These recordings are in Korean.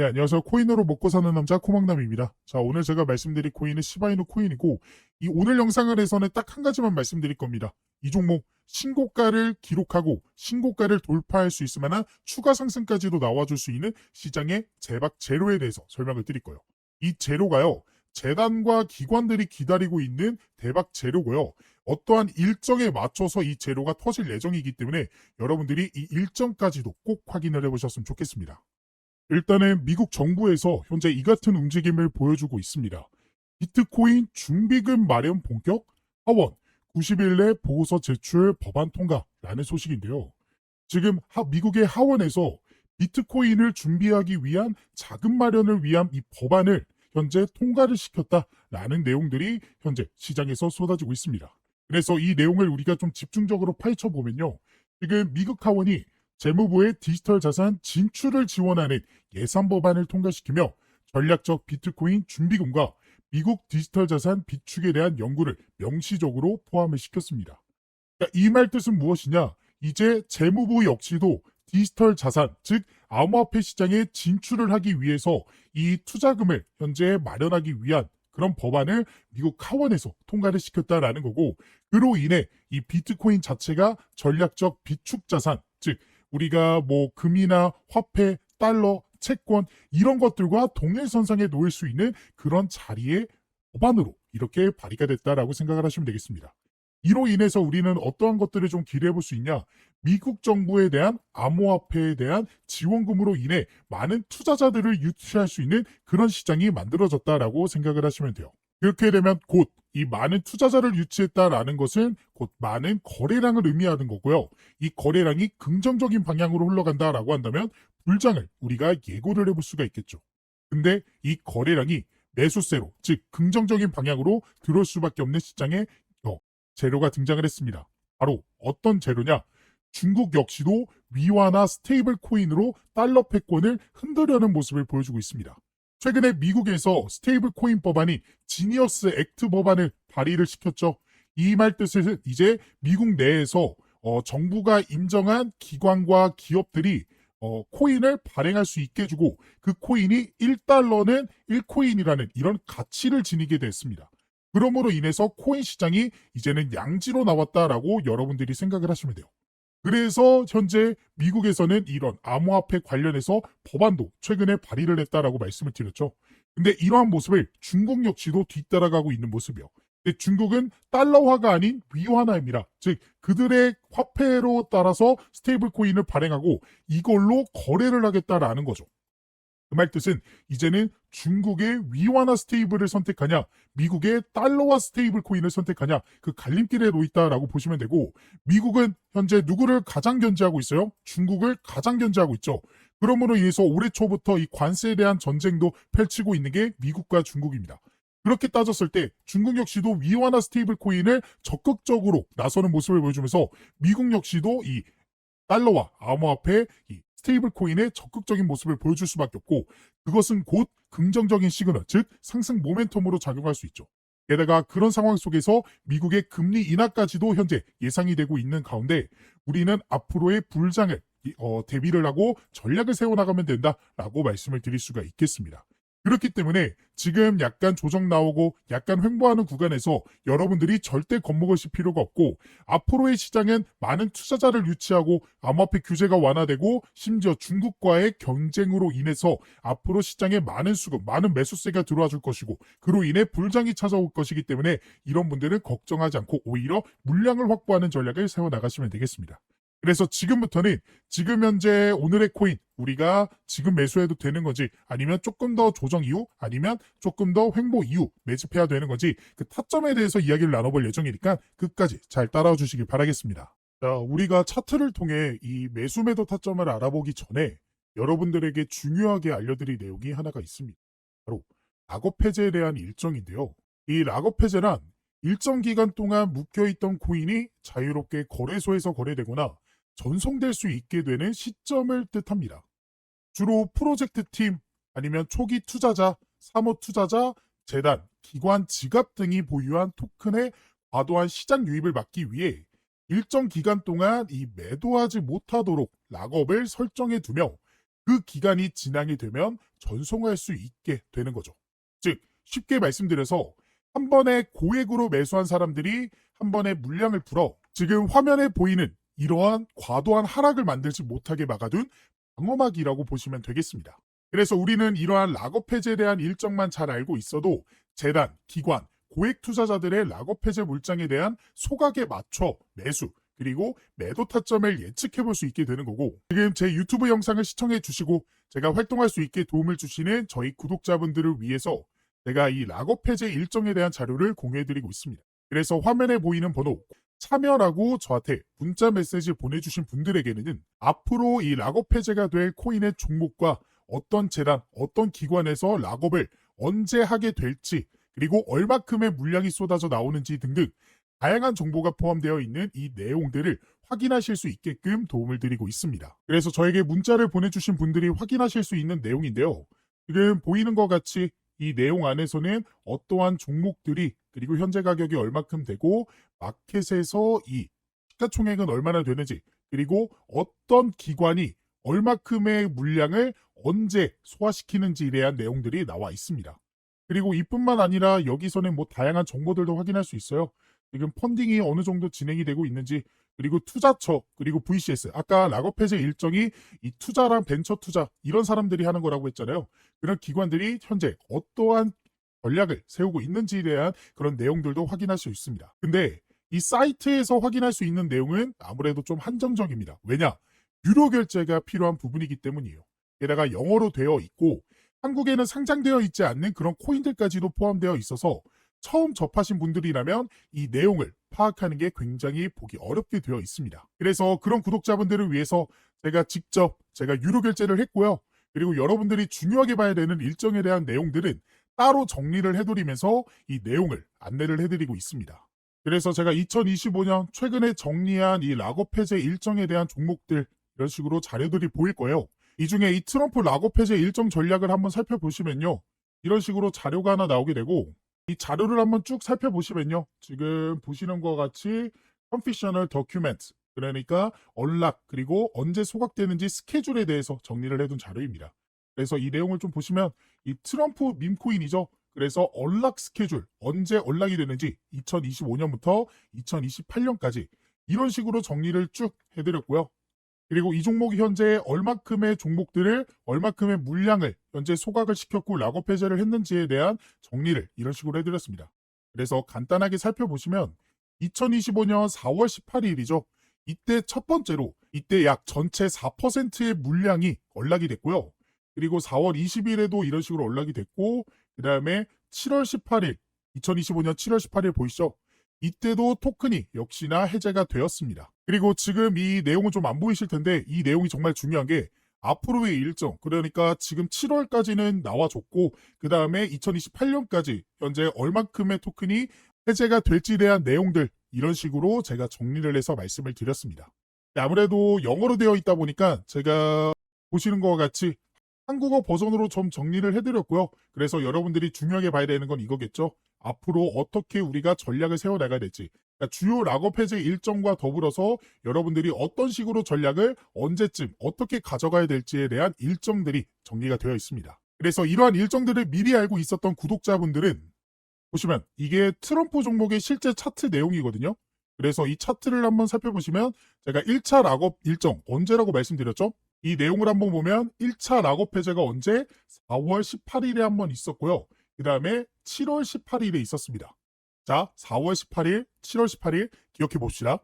네, 안녕하세요. 코인으로 먹고 사는 남자 코막남입니다. 자, 오늘 제가 말씀드릴 코인은 시바이누 코인이고, 이 오늘 영상을 해서는 딱 한 가지만 말씀드릴 겁니다. 이 종목 신고가를 기록하고 신고가를 돌파할 수 있을 만한 추가 상승까지도 나와줄 수 있는 시장의 재박 재료에 대해서 설명을 드릴 거예요. 이 재료가요, 재단과 기관들이 기다리고 있는 대박 재료고요. 어떠한 일정에 맞춰서 이 재료가 터질 예정이기 때문에 여러분들이 이 일정까지도 꼭 확인을 해보셨으면 좋겠습니다. 일단은 미국 정부에서 현재 이 같은 움직임을 보여주고 있습니다. 비트코인 준비금 마련 본격 하원 90일 내 보고서 제출 법안 통과라는 소식인데요. 지금 하- 미국의 하원에서 비트코인을 준비하기 위한 자금 마련을 위한 이 법안을 현재 통과를 시켰다라는 내용들이 현재 시장에서 쏟아지고 있습니다. 그래서 이 내용을 우리가 좀 집중적으로 파헤쳐 보면요. 지금 미국 하원이 재무부의 디지털 자산 진출을 지원하는 예산 법안을 통과시키며 전략적 비트코인 준비금과 미국 디지털 자산 비축에 대한 연구를 명시적으로 포함을 시켰습니다. 이 말 뜻은 무엇이냐? 이제 재무부 역시도 디지털 자산, 즉 암호화폐 시장에 진출을 하기 위해서 이 투자금을 현재 마련하기 위한 그런 법안을 미국 하원에서 통과를 시켰다라는 거고 그로 인해 이 비트코인 자체가 전략적 비축 자산, 즉 우리가 뭐 금이나 화폐, 달러, 채권 이런 것들과 동일선상에 놓일 수 있는 그런 자리의 법안으로 이렇게 발의가 됐다라고 생각을 하시면 되겠습니다. 이로 인해서 우리는 어떠한 것들을 좀 기대해 볼 수 있냐? 미국 정부에 대한 암호화폐에 대한 지원금으로 인해 많은 투자자들을 유치할 수 있는 그런 시장이 만들어졌다라고 생각을 하시면 돼요. 그렇게 되면 곧 이 많은 투자자를 유치했다라는 것은 곧 많은 거래량을 의미하는 거고요. 이 거래량이 긍정적인 방향으로 흘러간다라고 한다면 불장을 우리가 예고를 해볼 수가 있겠죠. 근데 이 거래량이 매수세로, 즉 긍정적인 방향으로 들어올 수밖에 없는 시장에 어, 재료가 등장을 했습니다. 바로 어떤 재료냐? 중국 역시도 위화나 스테이블 코인으로 달러 패권을 흔들려는 모습을 보여주고 있습니다. 최근에 미국에서 스테이블 코인 법안이 지니어스 액트 법안을 발의를 시켰죠. 이 말 뜻은 이제 미국 내에서 어, 정부가 인정한 기관과 기업들이 어, 코인을 발행할 수 있게 해주고 그 코인이 1달러는 1코인이라는 이런 가치를 지니게 됐습니다. 그러므로 인해서 코인 시장이 이제는 양지로 나왔다라고 여러분들이 생각을 하시면 돼요. 그래서 현재 미국에서는 이런 암호화폐 관련해서 법안도 최근에 발의를 했다라고 말씀을 드렸죠. 근데 이러한 모습을 중국 역시도 뒤따라가고 있는 모습이요. 근데 중국은 달러화가 아닌 위화화입니다. 즉 그들의 화폐로 따라서 스테이블 코인을 발행하고 이걸로 거래를 하겠다라는 거죠. 그 말 뜻은 이제는 중국의 위화나 스테이블을 선택하냐, 미국의 달러와 스테이블 코인을 선택하냐, 그 갈림길에 놓여 있다라고 보시면 되고, 미국은 현재 누구를 가장 견제하고 있어요? 중국을 가장 견제하고 있죠. 그러므로 인해서 올해 초부터 이 관세에 대한 전쟁도 펼치고 있는 게 미국과 중국입니다. 그렇게 따졌을 때 중국 역시도 위화나 스테이블 코인을 적극적으로 나서는 모습을 보여주면서 미국 역시도 이 달러와 암호화폐, 이 스테이블 코인의 적극적인 모습을 보여줄 수밖에 없고 그것은 곧 긍정적인 시그널, 즉 상승 모멘텀으로 작용할 수 있죠. 게다가 그런 상황 속에서 미국의 금리 인하까지도 현재 예상이 되고 있는 가운데 우리는 앞으로의 불장을 이- 어, 대비를 하고 전략을 세워나가면 된다라고 말씀을 드릴 수가 있겠습니다. 그렇기 때문에 지금 약간 조정 나오고 약간 횡보하는 구간에서 여러분들이 절대 겁먹으실 필요가 없고 앞으로의 시장은 많은 투자자를 유치하고 암호화폐 규제가 완화되고 심지어 중국과의 경쟁으로 인해서 앞으로 시장에 많은 수급, 많은 매수세가 들어와 줄 것이고 그로 인해 불장이 찾아올 것이기 때문에 이런 분들은 걱정하지 않고 오히려 물량을 확보하는 전략을 세워 나가시면 되겠습니다. 그래서 지금부터는 지금 현재 오늘의 코인 우리가 지금 매수해도 되는 건지 아니면 조금 더 조정 이후 아니면 조금 더 횡보 이후 매집해야 되는 건지 그 타점에 대해서 이야기를 나눠볼 예정이니까 끝까지 잘 따라와 주시길 바라겠습니다. 자, 우리가 차트를 통해 이 매수 매도 타점을 알아보기 전에 여러분들에게 중요하게 알려드릴 내용이 하나가 있습니다. 바로 락업 해제에 대한 일정인데요. 이 락업 해제란 일정 기간 동안 묶여있던 코인이 자유롭게 거래소에서 거래되거나 전송될 수 있게 되는 시점을 뜻합니다. 주로 프로젝트 팀 아니면 초기 투자자, 사모 투자자, 재단, 기관, 지갑 등이 보유한 토큰의 과도한 시장 유입을 막기 위해 일정 기간 동안 이 매도하지 못하도록 락업을 설정해 두며 그 기간이 지나게 되면 전송할 수 있게 되는 거죠. 즉 쉽게 말씀드려서 한 번에 고액으로 매수한 사람들이 한 번에 물량을 풀어 지금 화면에 보이는 이러한 과도한 하락을 만들지 못하게 막아둔 방어막이라고 보시면 되겠습니다. 그래서 우리는 이러한 락업 해제에 대한 일정만 잘 알고 있어도 재단, 기관, 고액 투자자들의 락업 해제 물량에 대한 소각에 맞춰 매수, 그리고 매도 타점을 예측해 볼 수 있게 되는 거고 지금 제 유튜브 영상을 시청해 주시고 제가 활동할 수 있게 도움을 주시는 저희 구독자분들을 위해서 제가 이 락업 해제 일정에 대한 자료를 공유해 드리고 있습니다. 그래서 화면에 보이는 번호 참여라고 저한테 문자 메시지 보내주신 분들에게는 앞으로 이 락업 해제가 될 코인의 종목과 어떤 재단, 어떤 기관에서 락업을 언제 하게 될지 그리고 얼마큼의 물량이 쏟아져 나오는지 등등 다양한 정보가 포함되어 있는 이 내용들을 확인하실 수 있게끔 도움을 드리고 있습니다. 그래서 저에게 문자를 보내주신 분들이 확인하실 수 있는 내용인데요. 지금 보이는 것 같이 이 내용 안에서는 어떠한 종목들이 그리고 현재 가격이 얼마큼 되고 마켓에서 이 시가총액은 얼마나 되는지 그리고 어떤 기관이 얼마큼의 물량을 언제 소화시키는지에 대한 내용들이 나와 있습니다. 그리고 이뿐만 아니라 여기서는 뭐 다양한 정보들도 확인할 수 있어요. 지금 펀딩이 어느 정도 진행이 되고 있는지 그리고 투자처 그리고 VCS 아까 락업 해제 일정이 이 투자랑 벤처 투자 이런 사람들이 하는 거라고 했잖아요. 그런 기관들이 현재 어떠한 전략을 세우고 있는지에 대한 그런 내용들도 확인할 수 있습니다. 근데 이 사이트에서 확인할 수 있는 내용은 아무래도 좀 한정적입니다. 왜냐? 유료 결제가 필요한 부분이기 때문이에요. 게다가 영어로 되어 있고 한국에는 상장되어 있지 않는 그런 코인들까지도 포함되어 있어서 처음 접하신 분들이라면 이 내용을 파악하는 게 굉장히 보기 어렵게 되어 있습니다. 그래서 그런 구독자분들을 위해서 제가 직접 제가 유료 결제를 했고요. 그리고 여러분들이 중요하게 봐야 되는 일정에 대한 내용들은 따로 정리를 해드리면서 이 내용을 안내를 해드리고 있습니다. 그래서 제가 2025년 최근에 정리한 이 락업 해제 일정에 대한 종목들 이런 식으로 자료들이 보일 거예요. 이 중에 이 트럼프 락업 해제 일정 전략을 한번 살펴보시면요. 이런 식으로 자료가 하나 나오게 되고 이 자료를 한번 쭉 살펴보시면요. 지금 보시는 것 같이 컨피셔널 더큐멘트 그러니까 언락 그리고 언제 소각되는지 스케줄에 대해서 정리를 해둔 자료입니다. 그래서 이 내용을 좀 보시면 이 트럼프 밈코인이죠. 그래서 언락 스케줄 언제 언락이 되는지 2025년부터 2028년까지 이런 식으로 정리를 쭉 해드렸고요. 그리고 이 종목이 현재 얼마큼의 종목들을 얼마큼의 물량을 현재 소각을 시켰고 락업 해제를 했는지에 대한 정리를 이런 식으로 해드렸습니다. 그래서 간단하게 살펴보시면 2025년 4월 18일이죠. 이때 첫 번째로 이때 약 전체 4%의 물량이 언락이 됐고요. 그리고 4월 20일에도 이런 식으로 언락이 됐고 그 다음에 7월 18일 2025년 7월 18일 보이시죠? 이때도 토큰이 역시나 해제가 되었습니다. 그리고 지금 이 내용은 좀 안 보이실 텐데 이 내용이 정말 중요한 게 앞으로의 일정 그러니까 지금 7월까지는 나와줬고 그 다음에 2028년까지 현재 얼만큼의 토큰이 해제가 될지에 대한 내용들 이런 식으로 제가 정리를 해서 말씀을 드렸습니다. 아무래도 영어로 되어 있다 보니까 제가 보시는 것과 같이 한국어 버전으로 좀 정리를 해드렸고요. 그래서 여러분들이 중요하게 봐야 되는 건 이거겠죠. 앞으로 어떻게 우리가 전략을 세워나가야 될지 그러니까 주요 락업 해제 일정과 더불어서 여러분들이 어떤 식으로 전략을 언제쯤 어떻게 가져가야 될지에 대한 일정들이 정리가 되어 있습니다. 그래서 이러한 일정들을 미리 알고 있었던 구독자분들은 보시면 이게 트럼프 종목의 실제 차트 내용이거든요. 그래서 이 차트를 한번 살펴보시면 제가 1차 락업 일정 언제라고 말씀드렸죠? 이 내용을 한번 보면 1차 락업 해제가 언제 4월 18일에 한번 있었고요. 그 다음에 7월 18일에 있었습니다. 자, 4월 18일, 7월 18일 기억해 봅시다.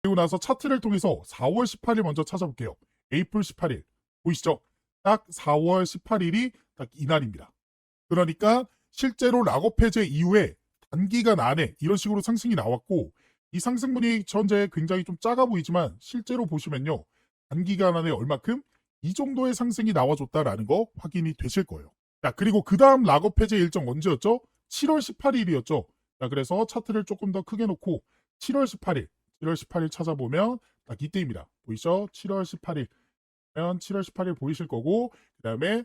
그리고 나서 차트를 통해서 4월 18일 먼저 찾아볼게요. 에이플 18일. 보이시죠? 딱 4월 18일이 딱 이날입니다. 그러니까 실제로 락업 해제 이후에 단기간 안에 이런 식으로 상승이 나왔고 이 상승분이 현재 굉장히 좀 작아 보이지만 실제로 보시면요. 단기간 안에 얼마큼 이 정도의 상승이 나와줬다라는 거 확인이 되실 거예요. 자, 그리고 그 다음 락업 해제 일정 언제였죠? 7월 18일이었죠. 자, 그래서 차트를 조금 더 크게 놓고 7월 18일, 7월 18일 찾아보면 딱 이때입니다. 보이죠? 7월 18일. 그러면 7월 18일 보이실 거고, 그 다음에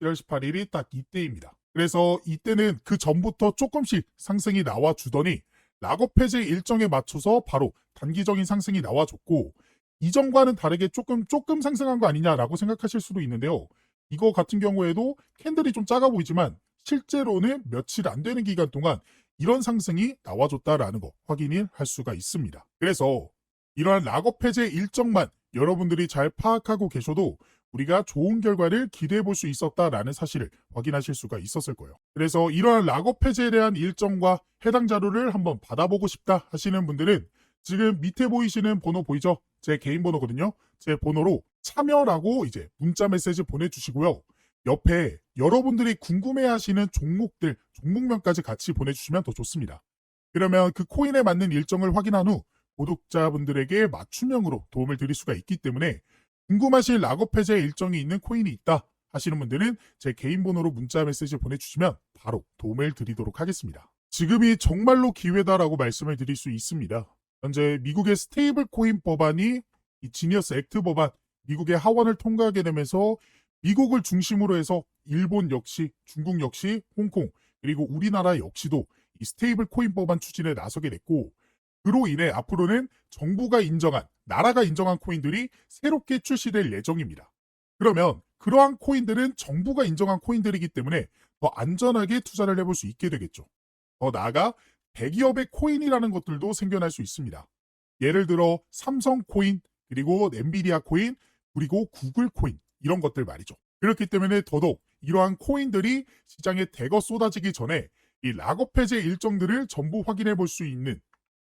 7월 18일이 딱 이때입니다. 그래서 이때는 그 전부터 조금씩 상승이 나와 주더니 락업 해제 일정에 맞춰서 바로 단기적인 상승이 나와줬고 이전과는 다르게 조금 조금 상승한 거 아니냐라고 생각하실 수도 있는데요. 이거 같은 경우에도 캔들이 좀 작아 보이지만 실제로는 며칠 안 되는 기간 동안 이런 상승이 나와줬다라는 거 확인을 할 수가 있습니다. 그래서 이러한 락업 해제 일정만 여러분들이 잘 파악하고 계셔도 우리가 좋은 결과를 기대해 볼 수 있었다라는 사실을 확인하실 수가 있었을 거예요. 그래서 이러한 락업 해제에 대한 일정과 해당 자료를 한번 받아보고 싶다 하시는 분들은 지금 밑에 보이시는 번호 보이죠? 제 개인 번호거든요. 제 번호로 참여라고 이제 문자 메시지 보내주시고요. 옆에 여러분들이 궁금해하시는 종목들, 종목명까지 같이 보내주시면 더 좋습니다. 그러면 그 코인에 맞는 일정을 확인한 후 구독자분들에게 맞춤형으로 도움을 드릴 수가 있기 때문에 궁금하신 락업 해제 일정이 있는 코인이 있다 하시는 분들은 제 개인 번호로 문자 메시지 보내주시면 바로 도움을 드리도록 하겠습니다. 지금이 정말로 기회다라고 말씀을 드릴 수 있습니다. 현재 미국의 스테이블 코인 법안이 이 지니어스 액트 법안 미국의 하원을 통과하게 되면서 미국을 중심으로 해서 일본 역시 중국 역시 홍콩 그리고 우리나라 역시도 이 스테이블 코인 법안 추진에 나서게 됐고 그로 인해 앞으로는 정부가 인정한 나라가 인정한 코인들이 새롭게 출시될 예정입니다. 그러면 그러한 코인들은 정부가 인정한 코인들이기 때문에 더 안전하게 투자를 해볼 수 있게 되겠죠. 더 나아가 대기업의 코인이라는 것들도 생겨날 수 있습니다. 예를 들어 삼성 코인, 그리고 엔비디아 코인, 그리고 구글 코인 이런 것들 말이죠. 그렇기 때문에 더더욱 이러한 코인들이 시장에 대거 쏟아지기 전에 이 락업 해제 일정들을 전부 확인해 볼 수 있는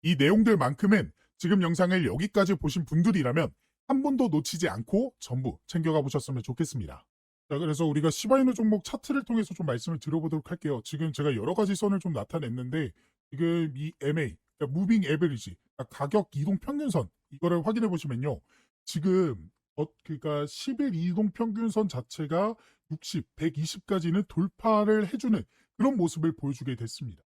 이 내용들만큼은 지금 영상을 여기까지 보신 분들이라면 한 번도 놓치지 않고 전부 챙겨가 보셨으면 좋겠습니다. 자, 그래서 우리가 시바이누 종목 차트를 통해서 좀 말씀을 드려보도록 할게요. 지금 제가 여러 가지 선을 좀 나타냈는데 지금 이 MA, 그러니까 무빙 에버리지, 그러니까 가격 이동 평균선 이거를 확인해 보시면요. 지금 어, 그러니까 10일 이동 평균선 자체가 60, 120까지는 돌파를 해주는 그런 모습을 보여주게 됐습니다.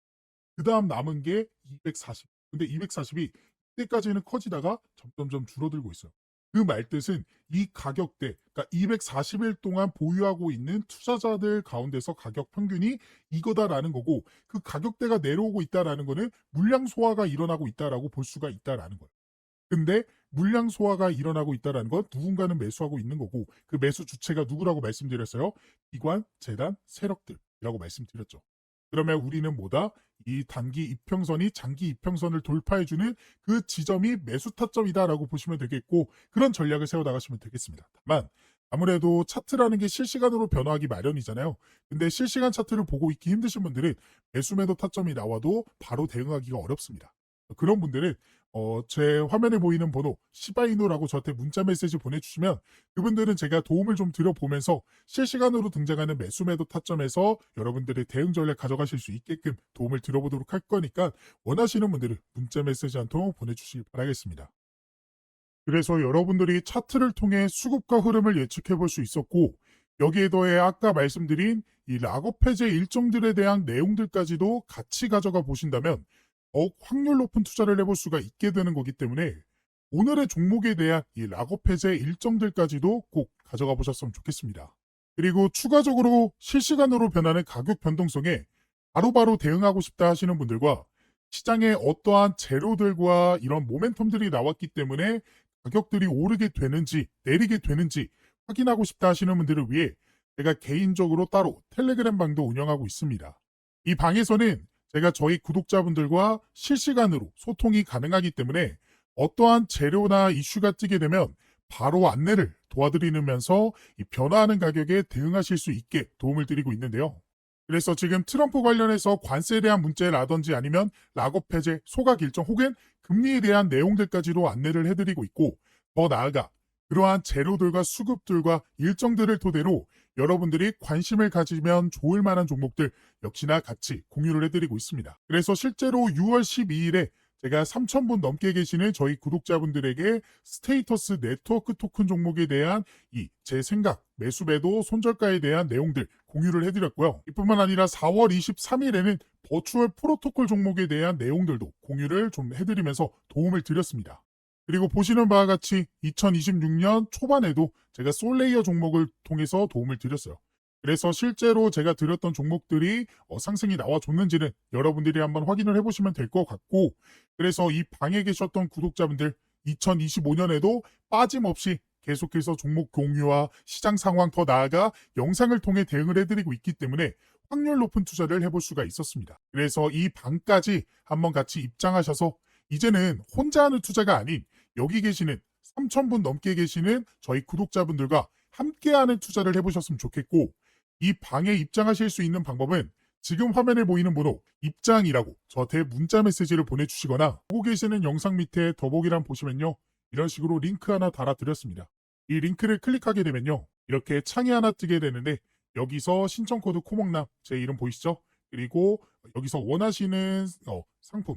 그 다음 남은 게 240. 근데 240이 이때까지는 커지다가 점점점 줄어들고 있어요. 그 말뜻은 이 가격대, 그러니까 240일 동안 보유하고 있는 투자자들 가운데서 가격 평균이 이거다라는 거고 그 가격대가 내려오고 있다라는 거는 물량 소화가 일어나고 있다라고 볼 수가 있다라는 거예요. 근데 물량 소화가 일어나고 있다라는 건 누군가는 매수하고 있는 거고 그 매수 주체가 누구라고 말씀드렸어요? 기관, 재단, 세력들이라고 말씀드렸죠. 그러면 우리는 뭐다? 이 단기 이평선이 장기 이평선을 돌파해주는 그 지점이 매수 타점이다라고 보시면 되겠고 그런 전략을 세워 나가시면 되겠습니다. 다만 아무래도 차트라는 게 실시간으로 변화하기 마련이잖아요. 근데 실시간 차트를 보고 있기 힘드신 분들은 매수 매도 타점이 나와도 바로 대응하기가 어렵습니다. 그런 분들은 어, 제 화면에 보이는 번호 시바이누라고 저한테 문자 메시지 보내주시면 그분들은 제가 도움을 좀 드려보면서 실시간으로 등장하는 매수 매도 타점에서 여러분들의 대응 전략 가져가실 수 있게끔 도움을 드려보도록 할 거니까 원하시는 분들은 문자 메시지 한 통 보내주시기 바라겠습니다. 그래서 여러분들이 차트를 통해 수급과 흐름을 예측해 볼 수 있었고 여기에 더해 아까 말씀드린 이 락업 해제 일정들에 대한 내용들까지도 같이 가져가 보신다면 더욱 확률 높은 투자를 해볼 수가 있게 되는 거기 때문에 오늘의 종목에 대한 이 락업 해제 일정들까지도 꼭 가져가 보셨으면 좋겠습니다. 그리고 추가적으로 실시간으로 변하는 가격 변동성에 바로 바로 대응하고 싶다 하시는 분들과 시장에 어떠한 재료들과 이런 모멘텀들이 나왔기 때문에 가격들이 오르게 되는지 내리게 되는지 확인하고 싶다 하시는 분들을 위해 제가 개인적으로 따로 텔레그램 방도 운영하고 있습니다. 이 방에서는 제가 저희 구독자분들과 실시간으로 소통이 가능하기 때문에 어떠한 재료나 이슈가 뜨게 되면 바로 안내를 도와드리면서 이 변화하는 가격에 대응하실 수 있게 도움을 드리고 있는데요. 그래서 지금 트럼프 관련해서 관세에 대한 문제라든지 아니면 락업 해제, 소각 일정 혹은 금리에 대한 내용들까지도 안내를 해드리고 있고 더 나아가 그러한 재료들과 수급들과 일정들을 토대로 여러분들이 관심을 가지면 좋을 만한 종목들 역시나 같이 공유를 해드리고 있습니다. 그래서 실제로 6월 12일에 제가 3,000분 넘게 계시는 저희 구독자분들에게 스테이터스 네트워크 토큰 종목에 대한 이 제 생각, 매수매도, 손절가에 대한 내용들 공유를 해드렸고요. 이뿐만 아니라 4월 23일에는 버추얼 프로토콜 종목에 대한 내용들도 공유를 좀 해드리면서 도움을 드렸습니다. 그리고 보시는 바와 같이 2026년 초반에도 제가 솔레이어 종목을 통해서 도움을 드렸어요. 그래서 실제로 제가 드렸던 종목들이 어, 상승이 나와줬는지는 여러분들이 한번 확인을 해보시면 될 것 같고 그래서 이 방에 계셨던 구독자분들 2025년에도 빠짐없이 계속해서 종목 공유와 시장 상황 더 나아가 영상을 통해 대응을 해드리고 있기 때문에 확률 높은 투자를 해볼 수가 있었습니다. 그래서 이 방까지 한번 같이 입장하셔서 이제는 혼자 하는 투자가 아닌 여기 계시는 3,000분 넘게 계시는 저희 구독자분들과 함께하는 투자를 해보셨으면 좋겠고 이 방에 입장하실 수 있는 방법은 지금 화면에 보이는 번호 입장이라고 저한테 문자 메시지를 보내주시거나 보고 계시는 영상 밑에 더보기란 보시면요 이런 식으로 링크 하나 달아드렸습니다. 이 링크를 클릭하게 되면요 이렇게 창이 하나 뜨게 되는데 여기서 신청 코드 코목남 제 이름 보이시죠? 그리고 여기서 원하시는 어, 상품